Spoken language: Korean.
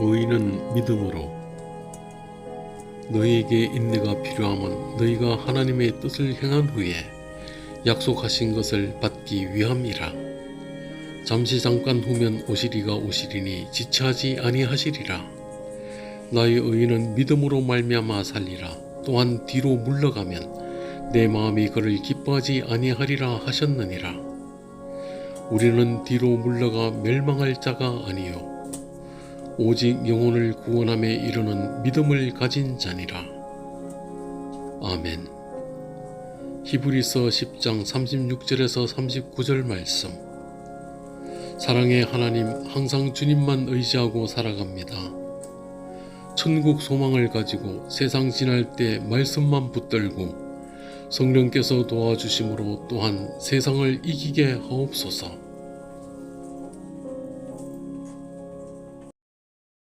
의인은 믿음으로 너희에게 인내가 필요함은 너희가 하나님의 뜻을 행한 후에 약속하신 것을 받기 위함이라. 잠시 잠깐 후면 오시리가 오시리니 지체하지 아니하시리라. 나의 의인은 믿음으로 말미암아 살리라. 또한 뒤로 물러가면 내 마음이 그를 기뻐하지 아니하리라 하셨느니라. 우리는 뒤로 물러가 멸망할 자가 아니요 오직 영혼을 구원함에 이르는 믿음을 가진 자니라. 아멘. 히브리서 10장 36절에서 39절 말씀. 사랑의 하나님, 항상 주님만 의지하고 살아갑니다. 천국 소망을 가지고 세상 지날 때 말씀만 붙들고 성령께서 도와주심으로 또한 세상을 이기게 하옵소서.